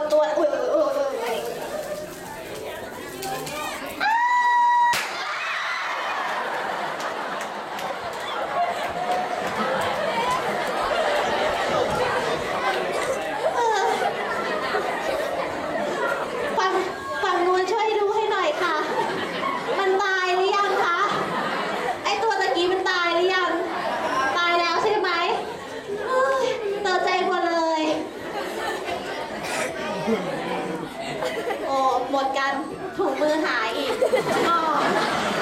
ดตัวอุ้ยอุ้ยอุ้ยอุ้ยอุ้ยเออฝั่งฝั่งนู้นช่วยดูให้หน่อยค่ะ มันตายหรือยังคะ ไอตัวตะกี้มันตายหรือยัง ตายแล้วใช่ไหมเฮ้ยตกใจหมดเลย โอ้หมดกันถุงมือหายอีกอ๋อ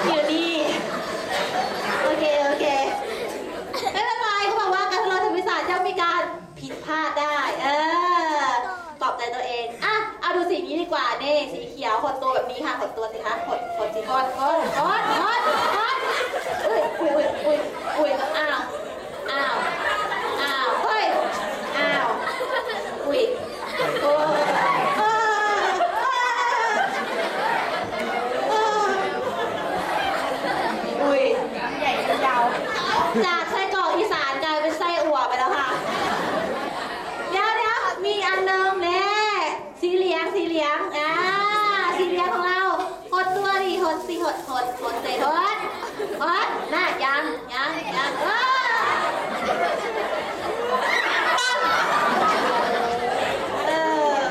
อยู่นี่ โอเค โอเค ไม่เป็นไรเขาบอกว่าการทดลองทางวิทยาศาสตร์ย่อมมีการผิดพลาดได้ เออปลอบใจตัวเอง อะ เอาดูสีนี้ดีกว่านี่สีเขียวหดตัวแบบนี้ค่ะหดตัวสิคะหดหดสิหดหดหดหดหดอุ้ยอุ้ยอุ้ยอุ้ยอุ้ยอ้าว อ้าว อ้าว เฮ้ย อ้าว อุ้ยโอ้ยเออเออเอออุ้ย ใหญ่ยาว จากไส้กรอกอีสานกลายเป็นไส้อั่วไปแล้วค่ะเดี๋ยวเดี๋ยวมีอันหนึงแน่สีเหลียงสีเหลียงอ่าสีเหลียงของเราหดตัวดิหดสิหดหดหดเตะหดหดน่ายังยังยังเออ เออ